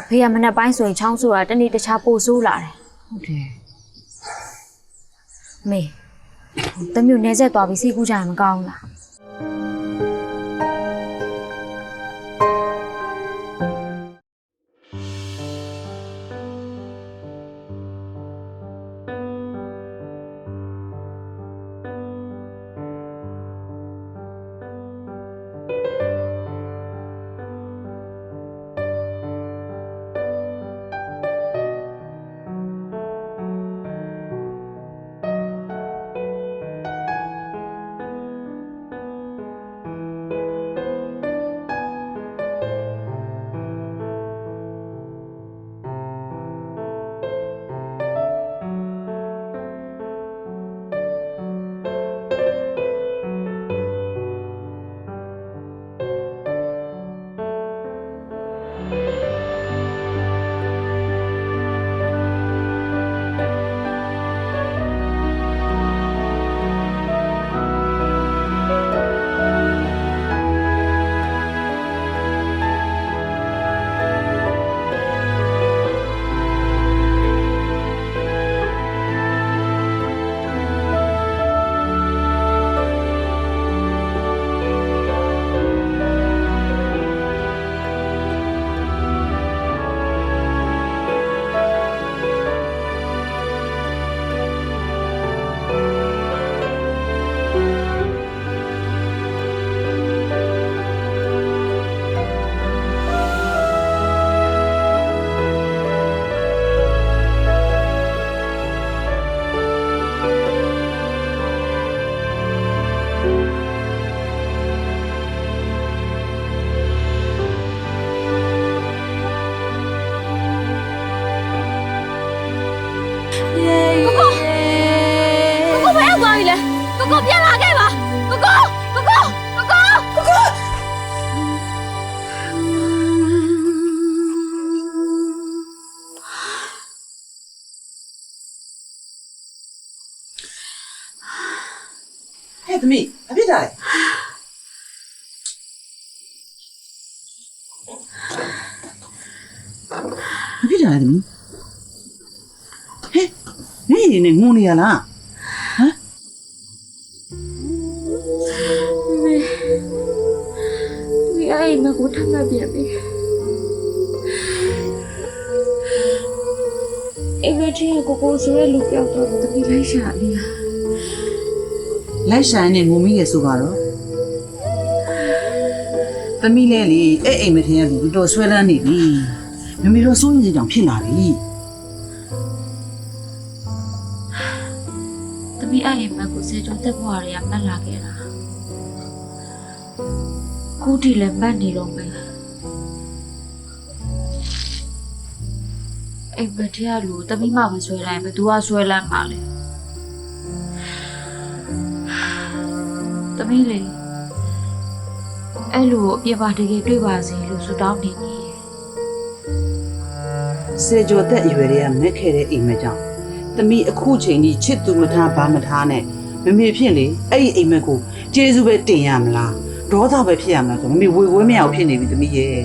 အဖေကမနေ့ပိုင်းဆိုရင်ချောင်းဆိုတာတနေ့တခြားပိုဆိုးလာတယ်ဟုတ်တယ်အမေတမျိုးနေဆက်သွားပြီးစိတ်ကူးကြရင်မကောင်းဘူးလား ဟဲ့သမီးအဖြစ်တာလေအဖြစ်တာလေသမီးဟဲ့နေနေနဲ့ငုံနေရလားဟမ်ဒီအိမ်မကိုထပ်မပြန်ပြီအိမ်မချင်းကိုကိုဆိုရဲလူပြောက်တော့တပီလိုက်ရှာနေရ လိုက်ဆိုင်နဲ့ငုံမိရဆိုပါတော့သမီးလဲလေအဲ့အိမ်မထင်ရလူတော်တော်ဆွဲလန်းနေပြီမမေတော့စိုးရင်စကြောင်ဖြစ်လာပြီတပီအဲ့အိမ်မကိုစေကျော်တက်ဘွားတွေကမက်လာခဲ့တာခုတီလည်းမက်နေတော့မယ်အိမ်မထရလူတပီမှမဆွဲလိုက်ဘယ်သူကဆွဲလန်းပါလဲ တပီလေအဲ့လိုအပြစ်ပါတကယ်တွေ့ပါစေလို့ဆုတောင်းနေနေတယ်စေကျော်သက်အရွယ်တွေကမက်ခဲ့တဲ့အိမ်မကြောင့်သမီးအခုချိန်ကြီးချစ်သူမထားဘာမထားနဲ့မမေဖြစ်လေအဲ့ဒီအိမ်မက်ကိုကျေးဇူးပဲတင်ရမလားဒေါသပဲဖြစ်ရမလားဆိုမမေဝေဝဲမရအောင်ဖြစ်နေပြီသမီးရဲ့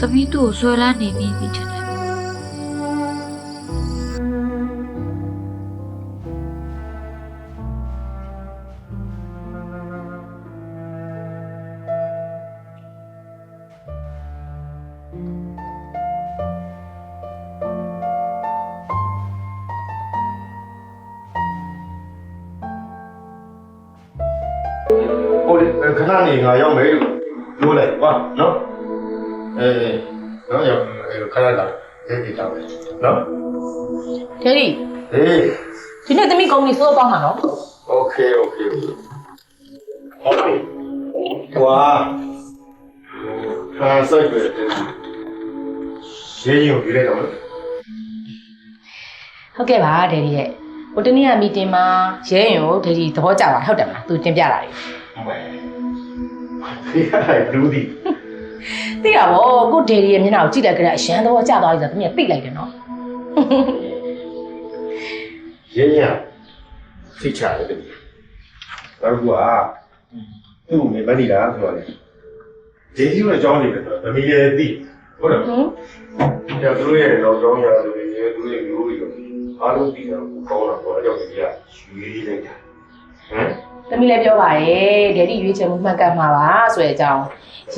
တပီသူ့ကိုဆွဲလန်းနေပြီပြီထင်တယ် ဟိုလေခဏနေငါရောက်မယ်လို့ပြောလိုက်ကွာနော်အေးနော်ရောက်ခဏလာရေးကြည့်ကြမယ်နော် ဒယ်ဒီ ဟေး ဒီနေ့သမီးကုမ္ပဏီစိုးသွားမှာနော် โอเคโอเคဟုတ်ပြီကွာဟာစိုက်ပဲရေးရင်ကိုပြလိုက်တော့မယ် ဟုတ်ကဲ့ပါဒယ်ဒီရဲ့ ဟိုတနေ့ကမီတင်မှာရဲရင်ကိုဒယ်ဒီသဘောကျပါဟုတ်တယ်မလားသူတင်ပြတာတွေဟုတ်ပါဒီဟာလူဒီသိတာဗောကိုဒယ်ဒီရဲ့မျက်နှာကိုကြည့်လိုက်ကြတဲ့အရန်သဘောကျသွားပြီဆိုတော့သမီးကသိလိုက်တယ်နော်ရေးရင်ဖိချရတယ်တည်းဘာကွာသူ့ကိုမတိတာဆိုတော့လေဒေကြီးကအကြောင်းတွေပဲဆိုတော့သမီးလည်းသိဟုတ်တယ်ဟင်။ဒါသူတို့ရဲ့နောက်ကြောင်းရာဆိုရင်သူတို့ရဲ့မျိုးတွေ အားလုံးသိတာကိုကောင်းတာပေါ့အကြောင်းကြီးကရွေးလိုက်တာ။ဟမ်သမီးလည်းပြောပါတယ်ဒယ်ဒီရွေးချယ်မှုမှန်ကန်မှာပါဆိုတဲ့အကြောင်း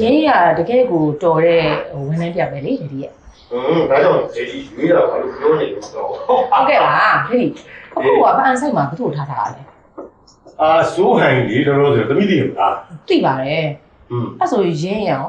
ရင်းရတကယ်ကိုတော်တဲ့ဟိုဝန်ထမ်းတစ်ယောက်ပဲလေဒယ်ဒီရဲ့။ဟွန်းဒါကြောင့်ဒေကြီးရွေးရတာဘာလို့ပြောနေလို့ဆိုတော့ဟုတ်ကဲ့ပါဒယ်ဒီအခုကပန်းဆိုင်မှာဘယ်သူ့ထားထားတာလဲအာစိုးဟန်ကြီးတော်တော်ဆိုသမီးသိမလားသိပါတယ်။ဟွန်းအဲ့ဆိုရင်းရအောင်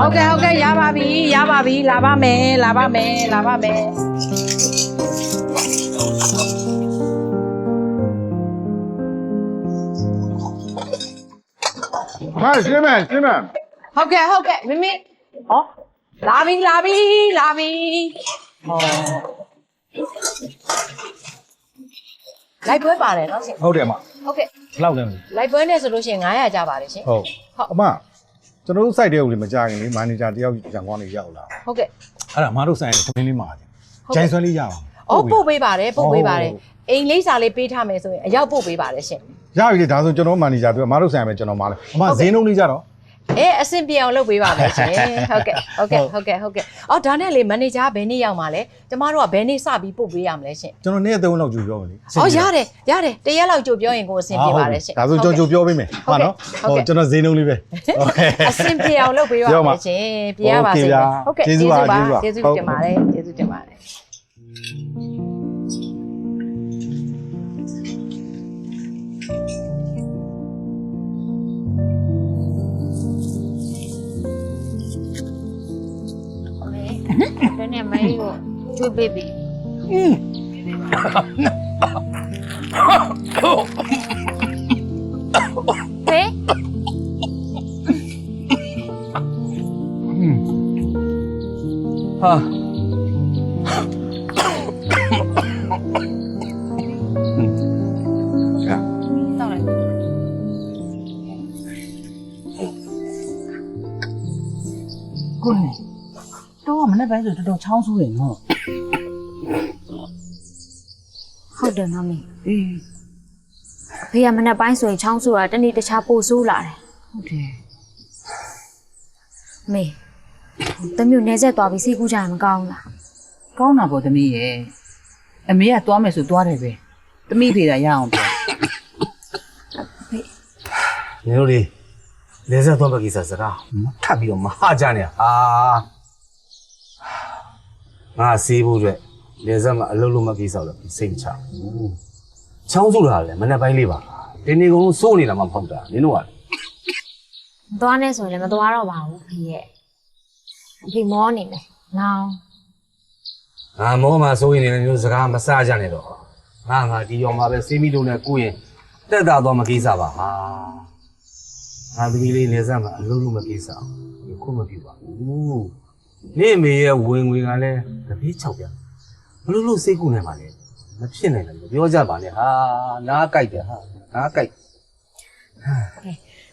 ဟုတ်ကဲ့ဟုတ်ကဲ့ရပါပြီရပါပြီလာပါမယ်လာပါမယ်လာပါမယ်ဟာရှင်းမယ်ရှင်းမယ်ဟုတ်ကဲ့ဟုတ်ကဲ့မမေဟောလာပြီလာပြီလာပြီဟောလိုက်ပွဲပါတယ်နော်ရှင်ဟုတ်တယ်အမဟုတ်ကဲ့ဘယ်လောက်လဲမသိလိုက်ပွဲနဲ့ဆိုလို့ရှိရင်900ကျပါတယ်ရှင်ဟုတ်အမ ကျွန်တော်တို့ site တဲ့ဦးလေးမကြခင်လေးမန်နေဂျာတယောက်ကြံကောင်းနေရောက်လာဟုတ်ကဲ့အဲ့ဒါအမတို့ဆိုင်တဲ့သမင်းလေးမှာတယ်ဟုတ်ဂျိုကဲ့င်းဆွဲလေးရပါအော်ပို့ပေးပါတယ်ပို့ပေးပါတယ်ဟုတ်အိမ်လိပ်စာလေးပေးထားမယ်ဆိုရင်အရောက်ပို့ပေးပါတယ်ရှင်ရပြီလေဒါဆိုကျွန်တော်မန်နေဂျာပြောအမတို့ဆိုင်မယ်ကျွန်တော်မားလဲအမဈေးနှုန်းလေးကြတော့ အေးအဆင်ပြေအောင်လုပ်ပေးပါမယ်ရှင်ဟုတ်ကဲ့ဟုတ်ကဲ့ဟုတ်ကဲ့ဟုတ်ကဲ့အော်ဒါနဲ့လေမန်နေဂျာဘယ်နေ့ရောက်မှာလဲကျမတို့ကဘယ်နေ့စပြီးပို့ပေးရမလဲရှင်ကျွန်တော်နေ့အသုံးလောက်ကြိုပြောမယ်လေအော်ရတယ်ရတယ်တရက်လောက်ကြိုပြောရင်ကိုအဆင်ပြေပါတယ်ရှင်ဒါဆိုကျွန်တော်ကြိုပြောပေးမယ်ဟုတ်နော်ဟိုကျွန်တော်ဈေးနှုန်းလေးပဲဟုတ်ကဲ့အဆင်ပြေအောင်လုပ်ပေးပါမယ်ရှင်ပြေရပါစေဟုတ်ကဲ့ကျေးဇူးပါကျေးဇူးတင်ပါတယ်ကျေးဇူးတင်ပါတယ် တနေ့မင်းကိုကျွေးပေး တော့မနေ့ပိုင်းဆိုတော်တော်ချောင်းဆိုးတယ်နော်ဟုတ်တယ်မမေအေးဖေကမနေ့ပိုင်းဆိုရင်ချောင်းဆိုတာတနေ့တခြားပိုဆိုးလာတယ်ဟုတ်တယ်မေတမျိုးနေဆက်သွားပြီးစိတ်ကူးကြရင်မကောင်းဘူးလားကောင်းတာပေါ့သမီးရဲ့အမေကသွားမယ်ဆိုသွားတယ်ပဲသမီးဖေကရအောင်ပြောနင်တို့လေလဲဆက်သွားမဲ့ကိစ္စစကားထပ်ပြီးတော့မဟာကြနဲ့ဟာ ငါစီးဖို့အတွက်လဲဆက်မှာအလုပ်လုပ်မဲ့ကိစ္စလို့စိတ်မချဘူးချောင်းစုလာလေမနေ့ပိုင်းလေးပါဒီနေ့ကုန်လုံးစိုးနေတာမှမဟုတ်တာနင်တို့ကမသွားနဲ့ဆိုရင်လည်းမသွားတော့ပါဘူးဖေရဲ့အဖေမောနေမယ်နောင်ငါမောမှာစိုးရင်လည်းနင်တို့စကားမစကြနဲ့တော့ငါငါဒီရောင်မှာပဲစီးမိလို့နဲ့ကိုရင်တက်တာတော့မကိစ္စပါဟာငါသမီးလေးလဲဆက်မှာအလုပ်လုပ်မဲ့ကိစ္စဒီခုမပြပါဘူး နေအမေရဲ့ဝင်ငွေကလည်းတပည့်6ပြန်ဘလို့လို့စိတ်ကူနေပါလဲမဖြစ်နိုင်ဘူးပြောကြပါနဲ့ဟာနားကြိုက်တယ်ဟာနားကြိုက်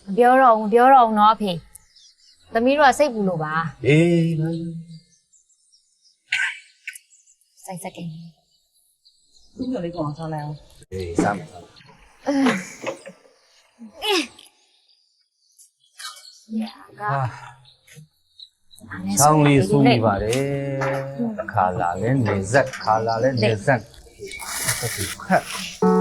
မပြောတော့ဘူးမပြောတော့ဘူးနော်အဖေသမီးတို့ကစိတ်ပူလို့ပါအေးပါစိတ်စက်ကင်းသူ့ကလေးကောင်ဆောင်းလိုက်အောင်အေးစမ်းမယ်ကဟာ ဆောင်းလေးစူးနေပါတယ်ခါလာလဲနေဆက်ခါလာလဲနေဆက်ဆက်ခက်